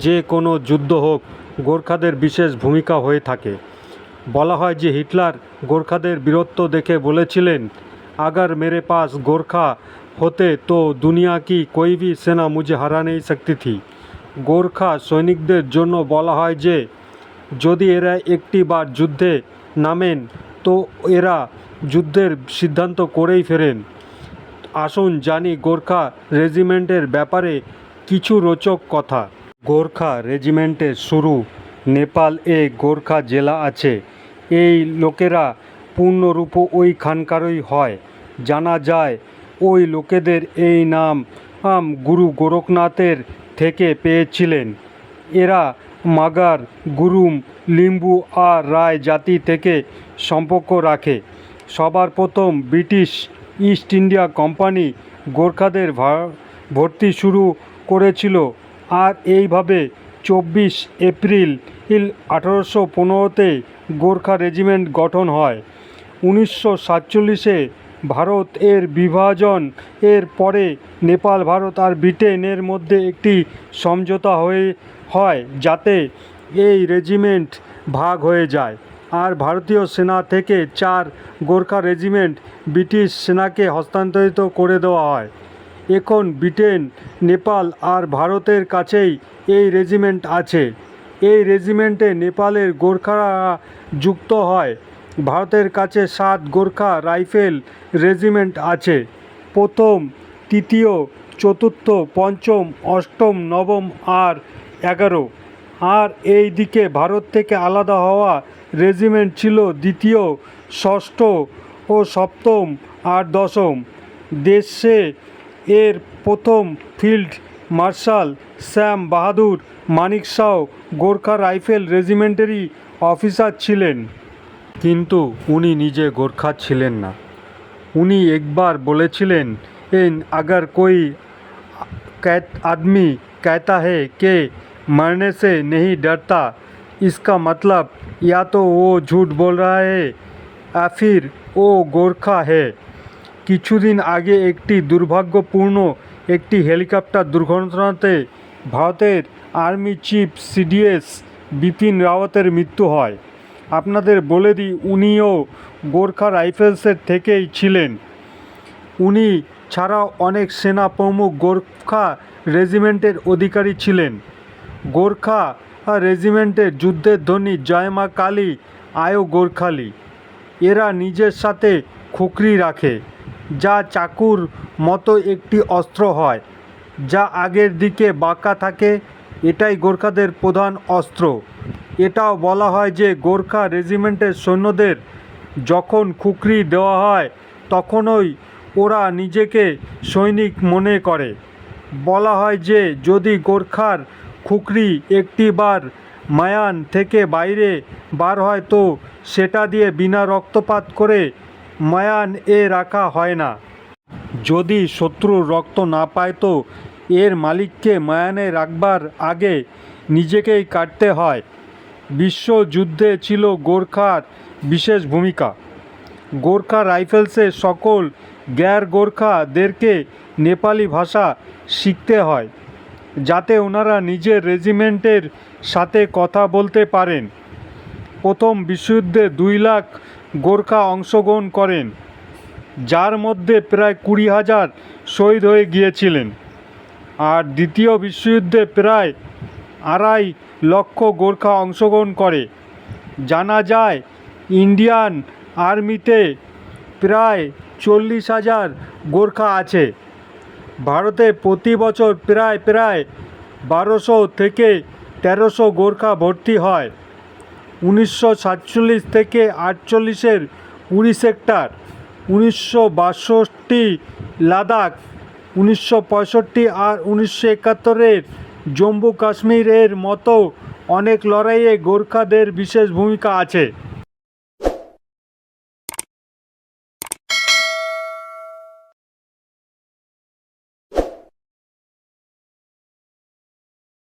যে কোনো যুদ্ধ হোক গোর্খাদের বিশেষ ভূমিকা হয়ে থাকে বলা হয় যে হিটলার গোর্খাদের বীরত্ব দেখে বলেছিলেন अगर मेरे पास गोरखा होते तो दुनिया की कोई भी सेना मुझे हरा नहीं सकती थी গোর্খা সৈনিকদের জন্য বলা হয় যে যদি এরা একটি বার যুদ্ধে নামেন তো এরা যুদ্ধের সিদ্ধান্ত করেই ফেরেন আসুন জানি গোর্খা রেজিমেন্টের ব্যাপারে কিছু রোচক কথা গোর্খা রেজিমেন্টের শুরু। নেপাল এ গোর্খা জেলা আছে। এই লোকেরা পূর্ণরূপ ওই খানকারই হয়। জানা যায় ওই লোকেদের এই নাম আম, গুরু গোরখনাথের থেকে পেয়েছিলেন। এরা মাগার গুরুম লিম্বু আর রায় জাতি থেকে সম্পর্ক রাখে। সবার প্রথম ব্রিটিশ ইস্ট ইন্ডিয়া কোম্পানি গোর্খাদের ভর্তি শুরু করেছিল। আর এইভাবে চব্বিশ এপ্রিল ইল আঠারোশো পনেরোতে গোর্খা রেজিমেন্ট গঠন হয়। উনিশশো সাতচল্লিশে ভারত এর বিভাজন, এর পরে নেপাল, ভারত আর ব্রিটেনের মধ্যে একটি সমঝোতা হয়ে, হয় যাতে এই রেজিমেন্ট ভাগ হয়ে যায়। আর ভারতীয় সেনা থেকে চার গোর্খা রেজিমেন্ট ব্রিটিশ সেনাকে হস্তান্তরিত করে দেওয়া হয়। এখন ব্রিটেন, নেপাল আর ভারতের কাছেই এই রেজিমেন্ট আছে। এই রেজিমেন্টে নেপালের গোর্খারা যুক্ত হয়। ভারতের কাছে সাত গোর্খা রাইফেল রেজিমেন্ট আছে। প্রথম, তৃতীয়, চতুর্থ, পঞ্চম, অষ্টম, নবম আর এগারো। আর এই দিকে ভারত থেকে আলাদা হওয়া রেজিমেন্ট ছিল দ্বিতীয়, ষষ্ঠ ও সপ্তম আর দশম। দেশে এর প্রথম field marshal Sam Bahadur Manekshaw Gorkha rifle রেজিমেন্টেরই officer ছিলেন কিন্তু উনি নিজে গোর্খা ছিলেন না উনি একবার বলেছিলেন इन अगर कोई कैत आदमी कहता है कि मरने से नहीं डरता इसका मतलब या तो वो झूठ बोल रहा है या फिर वो गोरखा है কিছুদিন আগে একটি দুর্ভাগ্যপূর্ণ একটি হেলিকপ্টার দুর্ঘটনাতে ভারতের আর্মি চিফ সিডিএস বিপিন রাওয়াতের মৃত্যু হয়। আপনাদের বলে দিই, উনিও গোর্খা রাইফেলসের থেকেই ছিলেন। উনি ছাড়াও অনেক সেনা প্রমুখ গোর্খা রেজিমেন্টের অধিকারী ছিলেন। গোর্খা রেজিমেন্টের যুদ্ধের ধ্বনি জয়মা কালী, আয়ো গোর্খালি। এরা নিজের সাথে খুকরি রাখে। যা চাকুর মতো একটি অস্ত্র হয়, যা আগের দিকে বাঁকা থাকে, এটাই গোর্খাদের প্রধান অস্ত্র। এটাও বলা হয় যে গোর্খা রেজিমেন্টের সৈন্যদের যখন খুকরি দেওয়া হয়, তখনই ওরা নিজেকে সৈনিক মনে করে। বলা হয় যে যদি গোর্খার খুকরি একটি বার মায়ান থেকে বাইরে বার হয়, তো সেটা দিয়ে বিনা রক্তপাত করে মায়ান এ রাখা হয় না। যদি শত্রুর রক্ত না পায় তো এর মালিককে মায়ানে রাখবার আগে নিজেকেই কাটতে হয়। বিশ্বযুদ্ধে ছিল গোর্খার বিশেষ ভূমিকা। গোর্খা রাইফেলসের সকল গ্যার গোর্খাদেরকে নেপালি ভাষা শিখতে হয়, যাতে ওনারা নিজের রেজিমেন্টের সাথে কথা বলতে পারেন। প্রথম বিশ্বযুদ্ধে দুই লাখ গোর্খা অংশগ্রহণ করেন, যার মধ্যে প্রায় কুড়ি হাজার শহীদ হয়ে গিয়েছিলেন। আর দ্বিতীয় বিশ্বযুদ্ধে প্রায় আড়াই লক্ষ গোর্খা অংশগ্রহণ করে। জানা যায়, ইন্ডিয়ান আর্মিতে প্রায় চল্লিশ হাজার গোর্খা আছে। ভারতে প্রতি বছর প্রায় প্রায় বারোশো থেকে তেরোশো গোর্খা ভর্তি হয়। উনিশশো সাতচল্লিশ থেকে আটচল্লিশের উড়ি সেক্টর, উনিশশো বাষট্টি লাদাখ, উনিশশো পঁয়ষট্টি আর উনিশশো একাত্তরের জম্মু কাশ্মীরের মতো অনেক লড়াইয়ে গোর্খাদের বিশেষ ভূমিকা আছে।